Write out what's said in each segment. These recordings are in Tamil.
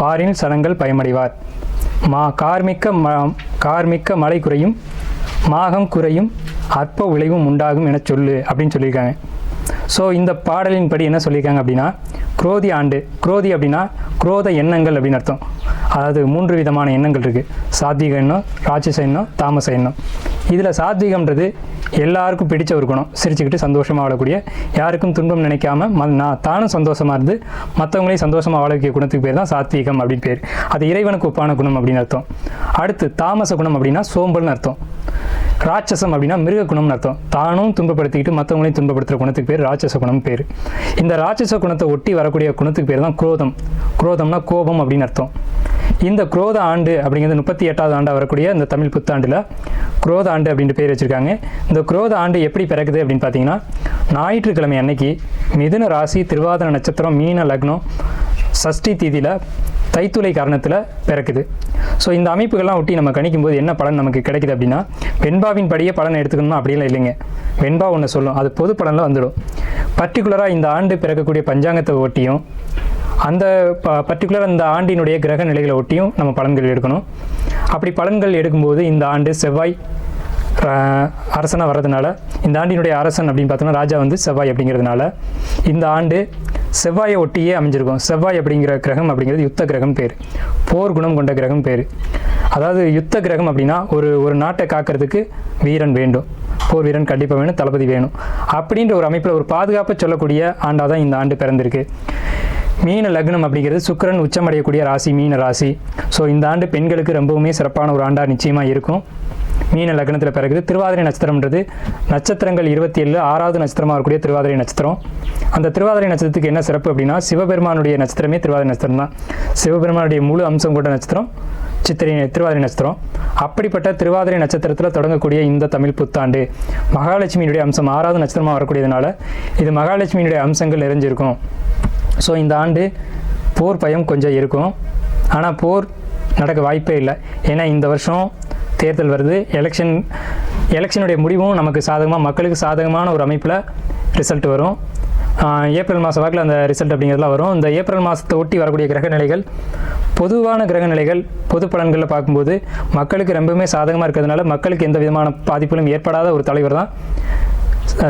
பாரின் சனங்கள் பயமடைவார். மா கார்மிக்க ம கார்மிக்க மழை குறையும் மாகம் குறையும் அற்ப விளைவும் உண்டாகும் என சொல்லு அப்படின்னு சொல்லியிருக்காங்க. ஸோ இந்த பாடலின் படி என்ன சொல்லியிருக்காங்க அப்படின்னா குரோதி ஆண்டு குரோதி அப்படின்னா குரோத எண்ணங்கள் அப்படின்னு அர்த்தம். அதாவது மூன்று விதமான எண்ணங்கள் இருக்குது சாத்விக எண்ணம் ராட்சச எண்ணம் தாமச எண்ணம். இதில் சாத்விகம்ன்றது எல்லாருக்கும் பிடிச்ச ஒரு குணம். சிரிச்சுக்கிட்டு சந்தோஷமாக வாழக்கூடிய யாருக்கும் துன்பம் நினைக்காம ம நான் தானும் சந்தோஷமாக இருந்து மற்றவங்களையும் சந்தோஷமாக வாழக்கூடிய குணத்துக்கு பேர் தான் சாத்வீகம் அப்படின்னு பேர். அது இறைவனுக்கு ஒப்பான குணம் அப்படின்னு அர்த்தம். அடுத்து தாமச குணம் அப்படின்னா சோம்பல்னு அர்த்தம். ராட்சசம் அப்படின்னா மிருக குணம்னு அர்த்தம். தானும் துன்பப்படுத்திக்கிட்டு மற்றவங்களையும் துன்பப்படுத்துகிற குணத்துக்கு பேர் ராட்சச குணம் பேர். இந்த ராட்சச குணத்தை ஒட்டி வரக்கூடிய குணத்துக்கு பேர் தான் குரோதம். குரோதம்னா கோபம் அப்படின்னு அர்த்தம். இந்த குரோத ஆண்டு அப்படிங்கிறது முப்பத்தி எட்டாவது ஆண்டாக வரக்கூடிய இந்த தமிழ் புத்தாண்டில் குரோத ஆண்டு அப்படின்ட்டு பேர் வச்சுருக்காங்க. இந்த குரோத ஆண்டு எப்படி பிறக்குது அப்படின்னு பார்த்தீங்கன்னா ஞாயிற்றுக்கிழமை அன்னைக்கு மிதுன ராசி திருவாதிர நட்சத்திரம் மீன லக்னம் சஷ்டி தீதியில் தைத்துளை காரணத்தில் பிறக்குது. ஸோ இந்த அமைப்புகள்லாம் ஒட்டி நம்ம கணிக்கும்போது என்ன பலன் நமக்கு கிடைக்குது அப்படின்னா வெண்பாவின் படியே பலன் எடுத்துக்கணுமா அப்படிலாம் இல்லைங்க. வெண்பா ஒன்று சொல்லும். அது பொது பலனில் வந்துடும். பர்டிகுலராக இந்த ஆண்டு பிறக்கக்கூடிய பஞ்சாங்கத்தை ஒட்டியும் அந்த ப பர்டிகுலர் அந்த ஆண்டினுடைய கிரக நிலைகளை ஒட்டியும் நம்ம பலன்கள் எடுக்கணும். அப்படி பலன்கள் எடுக்கும்போது இந்த ஆண்டு செவ்வாய் அரசனாக வர்றதுனால இந்த ஆண்டினுடைய அரசன் அப்படின்னு பார்த்தோம்னா ராஜா வந்து செவ்வாய் அப்படிங்கிறதுனால இந்த ஆண்டு செவ்வாயை ஒட்டியே அமைஞ்சிருக்கும். செவ்வாய் அப்படிங்கிற கிரகம் அப்படிங்கிறது யுத்த கிரகம் பேர். போர் குணம் கொண்ட கிரகம் பேர். அதாவது யுத்த கிரகம் அப்படின்னா ஒரு ஒரு நாட்டை காக்கிறதுக்கு வீரன் வேண்டும். போர் வீரன் கண்டிப்பாக வேணும் தளபதி வேணும். அப்படின்ற ஒரு அமைப்பில் ஒரு பாதுகாப்பை சொல்லக்கூடிய ஆண்டாக தான் இந்த ஆண்டு பிறந்திருக்கு. மீன லக்னம் அப்படிங்கிறது சுக்கரன் உச்சமடையக்கூடிய ராசி மீன ராசி. ஸோ இந்த ஆண்டு பெண்களுக்கு ரொம்பவுமே சிறப்பான ஒரு ஆண்டாக நிச்சயமாக இருக்கும். மீன லக்னத்தில் பிறகு திருவாதிரை நட்சத்திரம்ன்றது நட்சத்திரங்கள் இருபத்தி ஏழு ஆறாவது நட்சத்திரமாக இருக்கக்கூடிய திருவாதிரை நட்சத்திரம். அந்த திருவாதிரை நட்சத்திரத்துக்கு என்ன சிறப்பு அப்படின்னா சிவபெருமானுடைய நட்சத்திரமே திருவாதிரை நட்சத்திரம் தான் சிவபெருமானுடைய முழு அம்சம் கொண்ட நட்சத்திரம் சித்திரை திருவாதிரை நட்சத்திரம். அப்படிப்பட்ட திருவாதிரை நட்சத்திரத்தில் தொடங்கக்கூடிய இந்த தமிழ் புத்தாண்டு மகாலட்சுமியினுடைய அம்சம் ஆறாவது நட்சத்திரமாக வரக்கூடியதுனால இது மகாலட்சுமியினுடைய அம்சங்கள் நிறைஞ்சிருக்கும். ஸோ இந்த ஆண்டு போர் பயம் கொஞ்சம் இருக்கும். ஆனால் போர் நடக்க வாய்ப்பே இல்லை. ஏன்னா இந்த வருஷம் தேர்தல் வருது. எலெக்ஷன் எலெக்ஷனுடைய முடிவும் நமக்கு சாதகமாக மக்களுக்கு சாதகமான ஒரு அமைப்பில் ரிசல்ட் வரும். ஏப்ரல் மாத வாக்கில் அந்த ரிசல்ட் அப்படிங்கிறதுலாம் வரும். இந்த ஏப்ரல் மாதத்தை ஒட்டி வரக்கூடிய கிரக நிலைகள் பொதுவான கிரகநிலைகள் பொது பலன்களில் பார்க்கும்போது மக்களுக்கு ரொம்பவுமே சாதகமாக இருக்கிறதுனால மக்களுக்கு எந்த விதமான பாதிப்புகளும் ஏற்படாத ஒரு தலைவர் தான்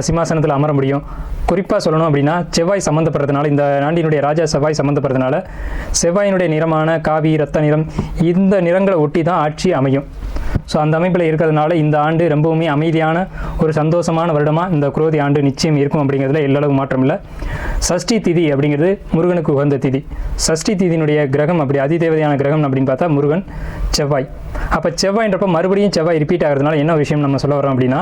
சிம்மாசனத்தில் அமர முடியும். குறிப்பாக சொல்லணும் அப்படின்னா செவ்வாய் சம்மந்தப்படுறதுனால இந்த நாண்டினுடைய ராஜா செவ்வாய் சம்மந்தப்படுறதுனால செவ்வாயினுடைய நிறமான காவி ரத்த நிறம் இந்த நிறங்களை ஒட்டி தான் ஆட்சி அமையும். ஸோ அந்த அமைப்பில் இருக்கிறதுனால இந்த ஆண்டு ரொம்பவுமே அமைதியான ஒரு சந்தோஷமான வருடமாக இந்த குரோதி ஆண்டு நிச்சயம் இருக்கும் அப்படிங்கிறதுல எல்லளவு மாற்றம் இல்லை சஷ்டி திதி அப்படிங்கிறது முருகனுக்கு உகந்த திதி. சஷ்டி திதியினுடைய கிரகம் அப்படி அதிதேவதையான கிரகம் அப்படின்னு பார்த்தா முருகன் செவ்வாய். அப்போ செவ்வாய்ன்றப்ப மறுபடியும் செவ்வாய் ரிப்பீட் ஆகிறதுனால என்ன விஷயம் நம்ம சொல்ல வரோம் அப்படின்னா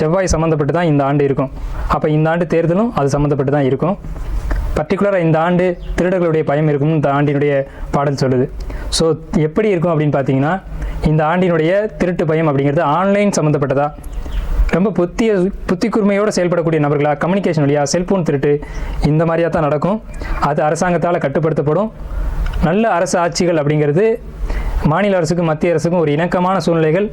செவ்வாய் சம்மந்தப்பட்டு தான் இந்த ஆண்டு இருக்கும். அப்போ இந்த ஆண்டு தேர்தலும் அது சம்மந்தப்பட்டு தான் இருக்கும். பர்டிகுலராக இந்த ஆண்டு திருடர்களுடைய பயம் இருக்கும்னு இந்த ஆண்டினுடைய பாடல் சொல்லுது. ஸோ எப்படி இருக்கும் அப்படின்னு பார்த்தீங்கன்னா இந்த ஆண்டினுடைய திருட்டு பயம் அப்படிங்கிறது ஆன்லைன் சம்மந்தப்பட்டதா? ரொம்ப புத்திய புத்தி கூர்மையோடு செயல்படக்கூடிய நபர்களா? கம்யூனிகேஷன் வழியாக செல்ஃபோன் திருட்டு இந்த மாதிரியாக தான் நடக்கும். அது அரசாங்கத்தால் கட்டுப்படுத்தப்படும். நல்ல அரசு ஆட்சிகள் அப்படிங்கிறது மாநில அரசுக்கும் மத்திய அரசுக்கும் ஒரு இணக்கமான சூழ்நிலைகள்.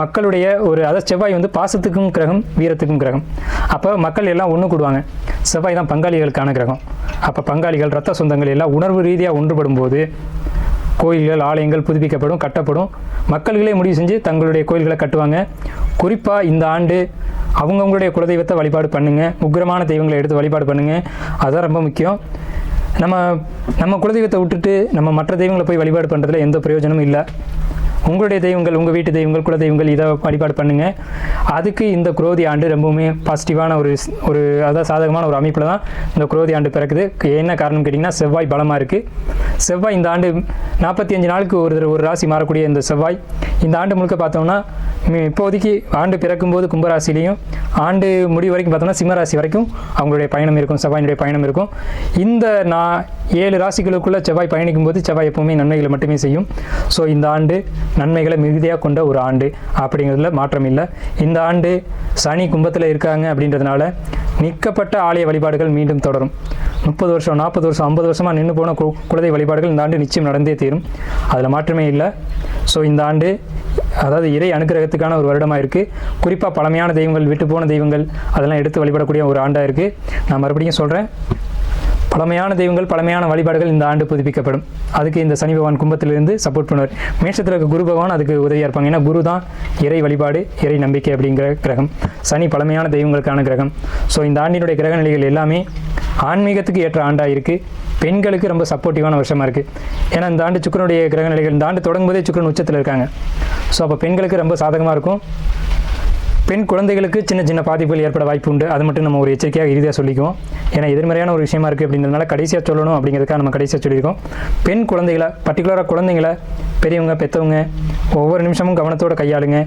மக்களுடைய ஒரு அதாவது செவ்வாய் வந்து பாசத்துக்கும் கிரகம் வீரத்துக்கும் கிரகம். அப்போ மக்கள் எல்லாம் ஒன்று கூடுவாங்க. செவ்வாய் தான் பங்காளிகளுக்கான கிரகம். அப்போ பங்காளிகள் ரத்த சொந்தங்கள் எல்லாம் உணர்வு ரீதியாக ஒன்றுபடும் போது கோயில்கள் ஆலயங்கள் புதுப்பிக்கப்படும் கட்டப்படும். மக்கள்களே முடிவு செஞ்சு தங்களுடைய கோயில்களை கட்டுவாங்க. குறிப்பாக இந்த ஆண்டு அவங்கவுங்களுடைய குலதெய்வத்தை வழிபாடு பண்ணுங்கள் உக்கிரமான தெய்வங்களை எடுத்து வழிபாடு பண்ணுங்கள் அதுதான் ரொம்ப முக்கியம். நம்ம நம்ம குலதெய்வத்தை விட்டுட்டு நம்ம மற்ற தெய்வங்களை போய் வழிபாடு பண்ணுறதுல எந்த பிரயோஜனமும் இல்லை. உங்களுடைய தெய்வங்கள் உங்கள் வீட்டு தெய்வங்கள் குல தெய்வங்கள் இதை வழிபாடு பண்ணுங்கள் அதுக்கு இந்த குரோதி ஆண்டு ரொம்பவுமே பாசிட்டிவான ஒரு ஸ்- ஒரு அதாவது சாதகமான ஒரு அமைப்பில் தான் இந்த குரோதி ஆண்டு பிறக்குது. என்ன காரணம் கேட்டிங்கன்னா செவ்வாய் பலமாக இருக்குது செவ்வாய் இந்த ஆண்டு நாற்பத்தி அஞ்சு நாளுக்கு ஒரு ஒரு ராசி மாறக்கூடிய இந்த செவ்வாய். இந்த ஆண்டு முழுக்க பார்த்தோம்னா இப்போதைக்கு ஆண்டு பிறக்கும்போது கும்பராசிலையும் ஆண்டு முடிவு வரைக்கும் பார்த்தோம்னா சிம்மராசி வரைக்கும் அவங்களுடைய பயணம் இருக்கும் செவ்வாயினுடைய பயணம் இருக்கும். இந்த நான் ஏழு ராசிகளுக்குள்ளே செவ்வாய் பயணிக்கும் போது செவ்வாய் எப்பவுமே நன்மைகளை மட்டுமே செய்யும். ஸோ இந்த ஆண்டு நன்மைகளை மிகுதியாக கொண்ட ஒரு ஆண்டு. அப்படிங்கிறதுல மாற்றம் இல்லை. இந்த ஆண்டு சனி கும்பத்தில் இருக்காங்க அப்படின்றதுனால நிற்கப்பட்ட ஆலய வழிபாடுகள் மீண்டும் தொடரும். முப்பது வருஷம் நாற்பது வருஷம் ஐம்பது வருஷமாக நின்று போன கு குலதெய்வ வழிபாடுகள் இந்த ஆண்டு நிச்சயம் நடந்தே தீரும். அதில் மாற்றமே இல்லை. ஸோ இந்த ஆண்டு அதாவது இறை அனுக்கிரகத்துக்கான ஒரு வருடமாக இருக்குது குறிப்பாக பழமையான தெய்வங்கள் விட்டு போன தெய்வங்கள் அதெல்லாம் எடுத்து வழிபடக்கூடிய ஒரு ஆண்டாக இருக்குது நான் மறுபடியும் சொல்கிறேன் பழமையான தெய்வங்கள் பழமையான வழிபாடுகள் இந்த ஆண்டு புதுப்பிக்கப்படும். அதுக்கு இந்த சனி பகவான் கும்பத்திலிருந்து சப்போர்ட் பண்ணுவார். மேஷத்தில் இருக்க குரு பகவான் அதுக்கு உதவியாக இருப்பாங்க. ஏன்னா குரு தான் இறை வழிபாடு இறை நம்பிக்கை அப்படிங்கிற கிரகம். சனி பழமையான தெய்வங்களுக்கான கிரகம். ஸோ இந்த ஆண்டினுடைய கிரக நிலைகள் எல்லாமே ஆன்மீகத்துக்கு ஏற்ற ஆண்டாக இருக்குது பெண்களுக்கு ரொம்ப சப்போர்ட்டிவான வருஷமாக இருக்குது ஏன்னா இந்த ஆண்டு சுக்கரனுடைய கிரக நிலைகள் இந்த ஆண்டு தொடங்கும்போதே சுக்கரன் உச்சத்தில் இருக்காங்க. ஸோ அப்போ பெண்களுக்கு ரொம்ப சாதகமாக இருக்கும். பெண் குழந்தைகளுக்கு சின்ன சின்ன பாதிப்புகள் ஏற்பட வாய்ப்பு உண்டு. அது மட்டும் நம்ம ஒரு எச்சரிக்கையாக இறுதியாக சொல்லிக்குவோம். ஏன்னா எதிர்மறையான ஒரு விஷயமா இருக்குது அப்படின்றதுனால கடைசியாக சொல்லணும் அப்படிங்கிறதுக்காக நம்ம கடைசியாக சொல்லியிருக்கோம். பெண் குழந்தைகளை பர்டிகுலராக குழந்தைங்களை பெரியவங்க பெற்றவங்க ஒவ்வொரு நிமிஷமும் கவனத்தோடு கையாளுங்க.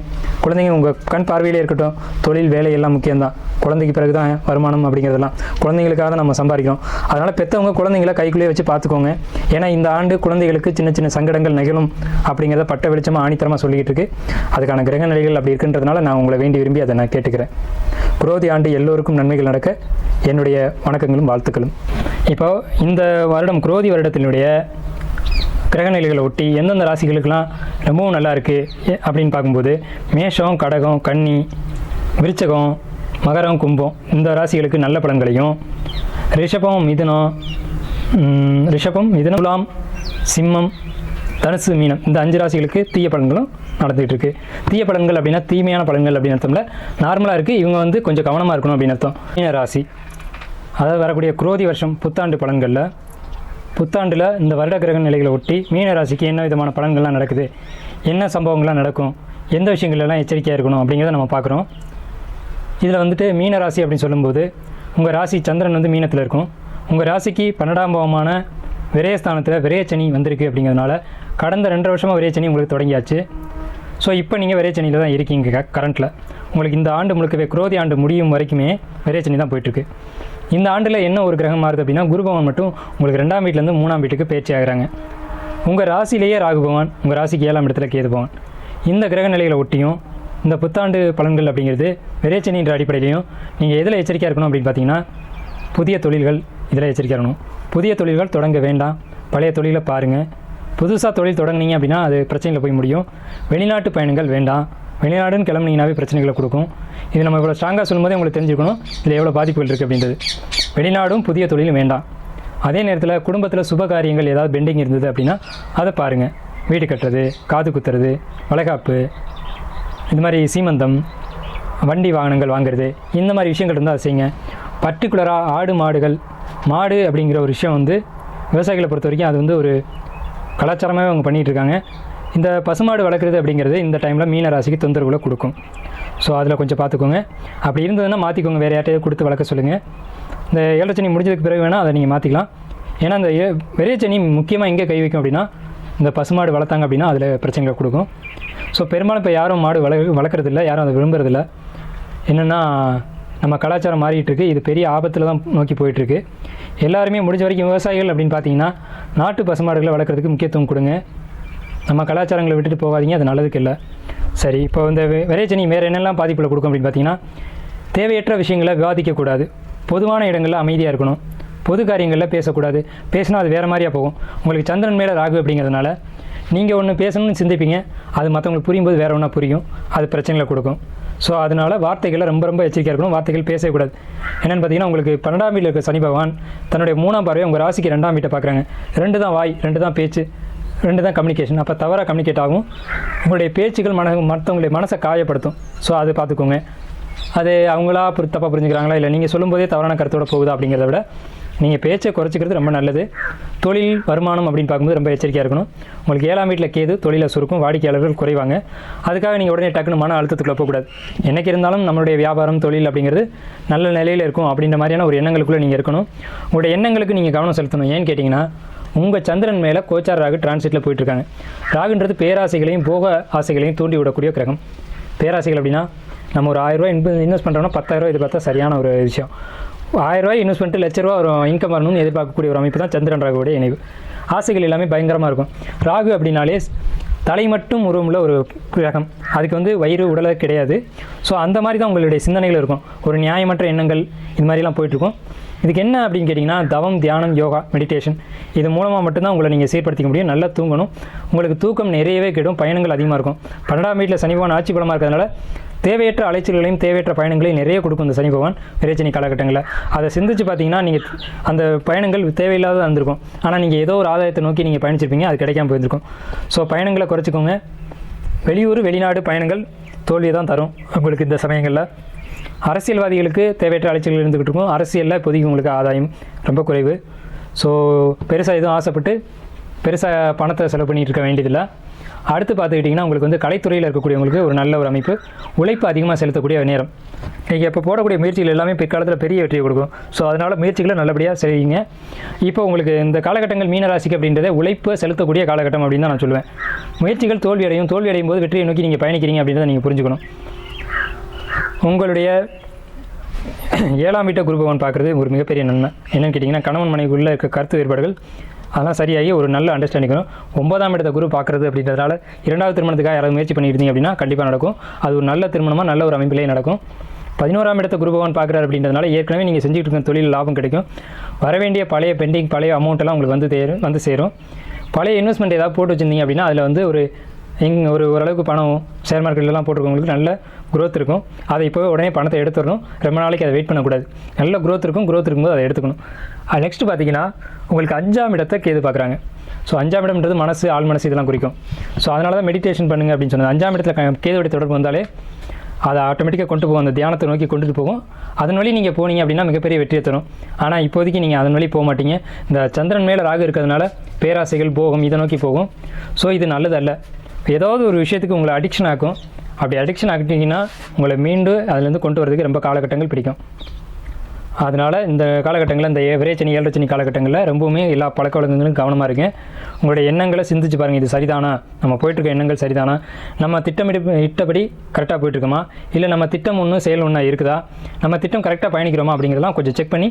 குழந்தைங்க உங்கள் கண் பார்வையிலே இருக்கட்டும். தொழில் வேலை எல்லாம் முக்கியம்தான். குழந்தைக்கு பிறகு தான் வருமானம் அப்படிங்கிறதெல்லாம். குழந்தைங்களுக்காக தான் நம்ம சம்பாதிக்கிறோம். அதனால் பெற்றவங்க குழந்தைங்கள கைக்குள்ளேயே வச்சு பார்த்துக்கோங்க. ஏன்னா இந்த ஆண்டு குழந்தைகளுக்கு சின்ன சின்ன சங்கடங்கள் நிகழும் அப்படிங்கிறத பட்ட வெளிச்சமாக ஆணித்தரமாக சொல்லிக்கிட்டு இருக்கு. அதுக்கான கிரக நிலைகள் அப்படி இருக்கின்றதுனால நான் உங்களை வேண்டி விரும்பி அதை நான் கேட்டுக்கிறேன். குரோதி ஆண்டு எல்லோருக்கும் நன்மைகள் நடக்க என்னுடைய வணக்கங்களும் வாழ்த்துக்களும். இப்போ இந்த வருடம் குரோதி வருடத்தினுடைய கிரகநிலைகளை ஒட்டி எந்தெந்த ராசிகளுக்கெல்லாம் ரொம்பவும் நல்லா இருக்குது அப்படின்னு பார்க்கும்போது மேஷம் கடகம் கன்னி விருச்சகம் மகரம் கும்பம் இந்த ராசிகளுக்கு நல்ல பலன்களையும் ரிஷபம் மிதுனம் ரிஷபம் மிதுனம் சிம்மம் தனுசு மீனம். இந்த அஞ்சு ராசிகளுக்கு தீய பலன்களும் நடந்துகிட்டு இருக்கு தீய பலன்கள் அப்படின்னா தீமையான பலன்கள் அப்படின்னு அர்த்தம்ல. நார்மலாக இருக்குது இவங்க வந்து கொஞ்சம் கவனமாக இருக்கணும் அப்படின்னு அர்த்தம். மீன ராசி. அதாவது வரக்கூடிய குரோதி வருஷம் புத்தாண்டு பலன்களில் புத்தாண்டில் இந்த வருட கிரக நிலைகளை ஒட்டி மீன ராசிக்கு என்ன விதமான பலன்கள்லாம் நடக்குது? என்ன சம்பவங்கள்லாம் நடக்கும்? எந்த விஷயங்கள்லாம் எச்சரிக்கையாக இருக்கணும் அப்படிங்கிறத நம்ம பார்க்குறோம். இதில் வந்துட்டு மீன ராசி அப்படின்னு சொல்லும்போது உங்கள் ராசி சந்திரன் வந்து மீனத்தில் இருக்கும். உங்கள் ராசிக்கு பன்னெண்டாம் பாவமான விரயஸ்தானத்தில் விரயச்சனி வந்திருக்கு அப்படிங்கிறதுனால கடந்த ரெண்டு வருஷமாக விரயச்சனி உங்களுக்கு தொடங்கியாச்சு. ஸோ இப்போ நீங்கள் விரயச்சனியில் தான் இருக்கீங்க கரண்ட்டில் உங்களுக்கு இந்த ஆண்டு முழுக்கவே குரோதி ஆண்டு முடியும் வரைக்குமே விரைச்சனி தான் போயிட்டுருக்கு இந்த ஆண்டில் என்ன ஒரு கிரகம் மாறுது அப்படின்னா குருபவன் மட்டும் உங்களுக்கு ரெண்டாம் வீட்டிலேருந்து மூணாம் வீட்டுக்கு பேச்சு ஆகுறாங்க. உங்கள் ராசியிலேயே ராகு பகவான் உங்கள் ராசிக்கு ஏழாம் இடத்துல கேது பகவான். இந்த கிரக நிலைகளை ஒட்டியும் இந்த புத்தாண்டு பலன்கள் அப்படிங்கிறது விரைச்சனின்ற அடிப்படையிலையும் நீங்கள் எதில் எச்சரிக்கையாக இருக்கணும் அப்படின்னு பார்த்தீங்கன்னா புதிய தொழில்கள் இதில் எச்சரிக்கையாக இருக்கணும். புதிய தொழில்கள் தொடங்க வேண்டாம். பழைய தொழிலை பாருங்கள் புதுசாக தொழில் தொடங்குனீங்க அப்படின்னா அது பிரச்சனையில் போய் முடியும். வெளிநாட்டு பயணங்கள் வேண்டாம். வெளிநாடுன்னு கிளம்புனீங்கனாவே பிரச்சனைகளை கொடுக்கும். இது நம்ம இவ்வளோ ஸ்ட்ராங்காக சொல்லும்போதே உங்களுக்கு தெரிஞ்சுக்கணும் இதில் எவ்வளோ பாதிப்புகள் இருக்குது அப்படின்றது. வெளிநாடும் புதிய தொழிலும் வேண்டாம். அதே நேரத்தில் குடும்பத்தில் சுப காரியங்கள் ஏதாவது பெண்டிங் இருந்தது அப்படின்னா அதை பாருங்கள் வீடு கட்டுறது காது குத்துறது வளைகாப்பு இந்த மாதிரி சீமந்தம் வண்டி வாகனங்கள் வாங்குறது இந்த மாதிரி விஷயங்கள் இருந்தால் செய்யுங்க. பர்டிகுலராக ஆடு மாடுகள் மாடு அப்படிங்கிற ஒரு விஷயம் வந்து விவசாயிகளை பொறுத்த வரைக்கும் அது வந்து ஒரு கலாச்சாரமாகவே அவங்க பண்ணிகிட்டு இருக்காங்க இந்த பசுமாடு வளர்க்குறது அப்படிங்கிறது இந்த டைமில் மீன ராசிக்கு தொந்தரவுகளை கொடுக்கும். ஸோ அதில் கொஞ்சம் பார்த்துக்கோங்க. அப்படி இருந்ததுன்னா மாற்றிக்கோங்க வேறு யார்ட்டையும் கொடுத்து வளர்க்க சொல்லுங்கள் இந்த ஏழச்சனி முடிஞ்சதுக்கு பிறகு வேணால் அதை நீங்கள் மாற்றிக்கலாம் ஏன்னா அந்த ஏ- விரைச்சனி முக்கியமாக எங்கே கை வைக்கும் அப்படின்னா இந்த பசுமாடு வளர்த்தாங்க அப்படின்னா அதில் பிரச்சனைகளை கொடுக்கும். ஸோ பெரும்பாலும் இப்போ யாரும் மாடு வள வளர்க்குறதில்ல. யாரும் அதை விரும்புறதில்ல. என்னென்னா நம்ம கலாச்சாரம் மாறிட்டுருக்கு இது பெரிய ஆபத்தில் தான் நோக்கி போயிட்டுருக்கு எல்லாருமே முடிஞ்ச வரைக்கும் விவசாயிகள் அப்படின்னு பார்த்தீங்கன்னா நாட்டு பசுமாடுகளை வளர்க்குறதுக்கு முக்கியத்துவம் கொடுங்க. நம்ம கலாச்சாரங்களை விட்டுட்டு போகாதீங்க அது நல்லதுக்கு இல்லை. சரி இப்போ இந்த விரைச்சனி வேறு என்னெல்லாம் பாதிப்புகளை கொடுக்கும் அப்படின்னு பார்த்தீங்கன்னா தேவையற்ற விஷயங்களை விவாதிக்கக்கூடாது பொதுவான இடங்களில் அமைதியாக இருக்கணும். பொது காரியங்களில் பேசக்கூடாது. பேசினா அது வேறு மாதிரியாக போகும். உங்களுக்கு சந்திரன் மேலே ராகு அப்படிங்கிறதுனால நீங்கள் ஒன்று பேசணும்னு சிந்திப்பீங்க. அது மற்றவங்களுக்கு புரியும்போது வேறு ஒன்றா புரியும். அது பிரச்சனைகளை கொடுக்கும். ஸோ அதனால் வார்த்தைகளை ரொம்ப ரொம்ப எச்சரிக்கையாக இருக்கணும். வார்த்தைகள் பேசக்கூடாது. என்னென்னு பார்த்தீங்கன்னா உங்களுக்கு பன்னெண்டாம் வீட்டில் இருக்க சனி பகவான் தன்னுடைய மூணாம் பார்வையை உங்கள் ராசிக்கு ரெண்டாம் வீட்டை பார்க்குறாங்க. ரெண்டு தான் வாய் ரெண்டு தான் பேச்சு ரெண்டு தான் கம்யூனிகேஷன் அப்போ தவறாக கம்யூனிகேட் ஆகும். உங்களுடைய பேச்சுகள் மன மற்றவங்களுடைய மனசை காயப்படுத்தும். ஸோ அது பார்த்துக்கோங்க. அது அவங்களா தப்பாக புரிஞ்சுக்கிறாங்களா? இல்லை நீங்கள் சொல்லும்போதே தவறான கருத்தோட போகுதா அப்படிங்கிறத விட நீங்கள் பேச்சை குறைச்சிக்கிறது ரொம்ப நல்லது. தொழில் வருமானம் அப்படின்னு பார்க்கும்போது ரொம்ப எச்சரிக்கையாக இருக்கணும். உங்களுக்கு ஏழாம் வீட்டில் கேது தொழிலை சுருக்கும் வாடிக்கையாளர்கள் குறைவாங்க. அதுக்காக நீங்கள் உடனே டக்குன்னு மன அழுத்தத்துக்குள்ள போகக்கூடாது. என்றைக்கு இருந்தாலும் நம்மளுடைய வியாபாரம் தொழில் அப்படிங்கிறது நல்ல நிலையில் இருக்கும் அப்படின்ற மாதிரியான ஒரு எண்ணங்களுக்குள்ளே நீங்கள் இருக்கணும். உங்களுடைய எண்ணங்களுக்கு நீங்கள் கவனம் செலுத்தணும். ஏன்னு கேட்டிங்கன்னா உங்கள் சந்திரன் மேலே கோச்சார் ராகு டிரான்சிட்டில் போயிட்டுருக்காங்க. ராகுன்றது பேராசைகளையும் போக ஆசைகளையும் தூண்டி விடக்கூடிய கிரகம். பேராசைகள் அப்படின்னா நம்ம ஒரு ஆயிரரூவா இன்வெஸ்ட் பண்ணுறோம்னா பத்தாயிரரூவா பார்த்தா சரியான ஒரு விஷயம். ஆயிரரூவா இன்வெஸ்ட் பண்ணிட்டு லட்ச ரூபா வரும் இன்கம் வரணும்னு எதிர்பார்க்கக்கூடிய ஒரு அமைப்பு தான் சந்திரன் ராகுவோடைய இணைவு. ஆசைகள் எல்லாமே பயங்கரமாக இருக்கும். ராகு அப்படின்னாலே தலை மட்டும் உருவமுள்ள ஒரு கிரகம். அதுக்கு வந்து வயிறு உடலை கிடையாது. ஸோ அந்த மாதிரி தான் உங்களுடைய சிந்தனைகள் இருக்கும். ஒரு நியாயமற்ற எண்ணங்கள் இது மாதிரிலாம் போயிட்டுருக்கும். இதுக்கு என்ன அப்படின்னு கேட்டிங்கன்னா தவம் தியானம் யோகா மெடிடேஷன் இது மூலமாக மட்டும்தான் உங்களை நீங்கள் சீர்படுத்திக்க முடியும். நல்லா தூங்கணும். உங்களுக்கு தூக்கம் நிறையவே கெடும். பயணங்கள் அதிகமாக இருக்கும். பன்னெண்டாம் வீட்டில் சனி பகவான் ஆட்சி படமாக இருக்கிறதுனால தேவையற்ற அலைச்சல்களையும் தேவையற்ற பயணங்களையும் நிறைய கொடுக்கும் இந்த சனி பகவான் விரைச்சனி காலகட்டங்களில். அதை சிந்திச்சு பார்த்தீங்கன்னா நீங்கள் அந்த பயணங்கள் தேவையில்லாத இருந்திருக்கும். ஆனால் நீங்கள் ஏதோ ஒரு ஆதாயத்தை நோக்கி நீங்கள் பயணிச்சிருப்பீங்க அது கிடைக்காம போயிருந்திருக்கும். ஸோ பயணங்களை குறைச்சிக்கோங்க. வெளியூர் வெளிநாடு பயணங்கள் தோல்வியை தான் தரும் உங்களுக்கு இந்த சமயங்களில். அரசியல்வாதிகளுக்கு தேவையற்ற அலைச்சல்கள் இருந்துக்கிட்டு இருக்கும். அரசியலில் இப்போதைக்கு உங்களுக்கு ஆதாயம் ரொம்ப குறைவு. ஸோ பெருசாக எதுவும் ஆசைப்பட்டு பெருசாக பணத்தை செலவு பண்ணிகிட்டு இருக்க வேண்டியதில்லை. அடுத்து பார்த்துக்கிட்டிங்கன்னா உங்களுக்கு வந்து கலைத்துறையில் இருக்கக்கூடியவங்களுக்கு ஒரு நல்ல ஒரு அமைப்பு உழைப்பு அதிகமாக செலுத்தக்கூடிய நேரம். நீங்கள் இப்போ போடக்கூடிய முயற்சிகள் எல்லாமே பிற்காலத்தில் பெரிய வெற்றியை கொடுக்கும். ஸோ அதனால் முயற்சிகளை நல்லபடியாக செய்யுங்க. இப்போ உங்களுக்கு இந்த காலகட்டங்கள் மீனராசிக்கு அப்படின்றத உழைப்பு செலுத்தக்கூடிய காலகட்டம் அப்படின்னு தான் நான் சொல்லுவேன் முயற்சிகள் தோல்வி அடையும் தோல்வி அடையும் போது வெற்றியை நோக்கி நீங்கள் பயணிக்கிறீங்க அப்படின்றத நீங்கள் புரிஞ்சுக்கணும். உங்களுடைய ஏழாம் வீட்டை குருபவன் பார்க்குறது ஒரு மிகப்பெரிய நன்மை. என்னன்னு கேட்டிங்கன்னா கணவன் மனைவிக்குள்ளே இருக்க கருத்து வேறுபாடுகள் அதெல்லாம் சரியாகி ஒரு நல்ல அண்டர்ஸ்டாண்டிங் வரும். ஒன்பதாம் இடத்த குரு பார்க்குறது அப்படின்றதால இரண்டாவது திருமணத்துக்காக யாராவது முயற்சி பண்ணியிருந்தீங்க அப்படின்னா கண்டிப்பாக நடக்கும். அது ஒரு நல்ல திருமணமாக நல்ல ஒரு அமைப்பிலே நடக்கும். பதினோராம் இடத்த குரு பகவான் பார்க்குறாரு அப்படின்றதுனால ஏற்கனவே நீங்கள் செஞ்சுட்டு இருக்க தொழில் லாபம் கிடைக்கும். வர வேண்டிய பழைய பெண்டிங் பழைய அமௌண்ட்டெல்லாம் உங்களுக்கு வந்து தேரும் வந்து சேரும். பழைய இன்வெஸ்ட்மெண்ட் ஏதாவது போட்டு வச்சிருந்தீங்க அப்படின்னா அதில் வந்து ஒரு இங்கே ஒரு ஓரளவுக்கு பணம் ஷேர் மார்க்கெட்லலாம் போட்டிருக்கவங்களுக்கு நல்ல க்ரோத் இருக்கும். அதை இப்போ உடனே பணத்தை எடுத்துடணும். ரொம்ப நாளைக்கு அதை வெயிட் பண்ணக்கூடாது. நல்ல க்ரோத் இருக்கும். க்ரோத் இருக்கும்போது அதை எடுத்துக்கணும். நெக்ஸ்ட் பார்த்தீங்கன்னா உங்களுக்கு அஞ்சாம் இடத்தை கேது பார்க்குறாங்க. ஸோ அஞ்சாம் இடம்ன்றது மனசு ஆள் மனசு இதெல்லாம் குறிக்கும். ஸோ அதனால தான் மெடிடேஷன் பண்ணுங்க அப்படின்னு சொன்னது அஞ்சாம் இடத்துல க- தொடர்பு வந்தாலே அதை ஆட்டோமேட்டிக்காக கொண்டு போகும். அந்த தியானத்தை நோக்கி கொண்டுட்டு போகும். அதன் வழி நீங்கள் போனீங்க அப்படின்னா மிகப்பெரிய வெற்றியை தரும். ஆனால் இப்போதைக்கு நீங்கள் அதன் வழி போக மாட்டீங்க. இந்த சந்திரன் மேலே ராகு இருக்கிறதுனால பேராசைகள் போகும் இதை நோக்கி போகும். ஸோ இது நல்லதல்ல. ஏதாவது ஒரு விஷயத்துக்கு உங்களை அடிக்ஷன் ஆக்கும். அப்படி அடிக்ஷன் ஆகிட்டீங்கன்னா உங்களை மீண்டும் அதுலேருந்து கொண்டு வரதுக்கு ரொம்ப காலகட்டங்கள் பிடிக்கும். அதனால் இந்த காலகட்டங்களில் இந்த விரைச்சனி ஏழரச்சனி காலகட்டங்களில் ரொம்பவுமே எல்லா பழக்க வழக்கங்களும் கவனமாக இருங்க. உங்களுடைய எண்ணங்களை சிந்திச்சு பாருங்கள் இது சரிதானா? நம்ம போயிட்டுருக்க எண்ணங்கள் சரிதானா? நம்ம திட்டமிட்டு இட்டபடி கரெக்டாக போயிட்டுருக்கோமா? இல்லை நம்ம திட்டம் ஒன்று செயல் ஒன்றா இருக்குதா? நம்ம திட்டம் கரெக்டாக பயணிக்கிறோமா? அப்படிங்கிறதெல்லாம் கொஞ்சம் செக் பண்ணி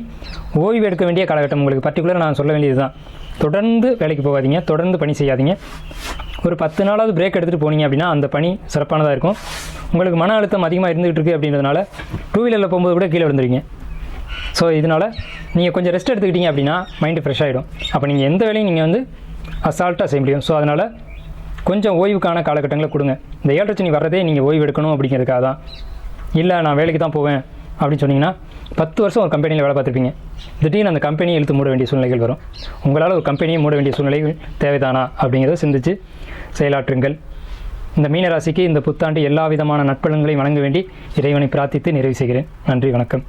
ஓய்வு எடுக்க வேண்டிய காலகட்டம் உங்களுக்கு பர்டிகுலராக நான் சொல்ல வேண்டியது தான் தொடர்ந்து வேலைக்கு போகாதீங்க தொடர்ந்து பணி செய்யாதீங்க. ஒரு பத்து நாளாவது பிரேக் எடுத்துகிட்டு போனீங்க அப்படின்னா அந்த பணி சிறப்பானதாக இருக்கும். உங்களுக்கு மன அழுத்தம் அதிகமாக இருந்துகிட்டு இருக்கு அப்படின்றதுனால டூ வீலரில் போகும்போது கூட கீழே விழுந்துருங்க ஸோ இதனால் நீங்கள் கொஞ்சம் ரெஸ்ட் எடுத்துக்கிட்டீங்க அப்படின்னா மைண்டு ஃப்ரெஷ் ஆகிடும் அப்போ நீங்கள் எந்த வேலையும் நீங்கள் வந்து அசால்ட்டாக செய்ய முடியும். ஸோ அதனால் கொஞ்சம் ஓய்வுக்கான காலகட்டங்களை கொடுங்க. இந்த ஏழரச்சனி வர்றதே நீங்கள் ஓய்வு எடுக்கணும் அப்படிங்கிறதுக்காக தான் இல்லை நான் வேலைக்கு தான் போவேன். அப்படின்னு சொன்னீங்கன்னா பத்து வருஷம் ஒரு கம்பெனியில் வேலை பார்த்துருப்பீங்க. திடீர்னு அந்த கம்பெனியை இழுத்து மூட வேண்டிய சூழ்நிலைகள் வரும். உங்களால் ஒரு கம்பெனியை மூட வேண்டிய சூழ்நிலைகள் தேவைதானா அப்படிங்கிறத சிந்திச்சு செயலாற்றுங்கள். இந்த மீனராசிக்கு இந்த புத்தாண்டு எல்லா விதமான நட்பலன்களையும் வழங்க வேண்டி இறைவனை பிரார்த்தித்து நிறைவு செய்கிறேன். நன்றி வணக்கம்.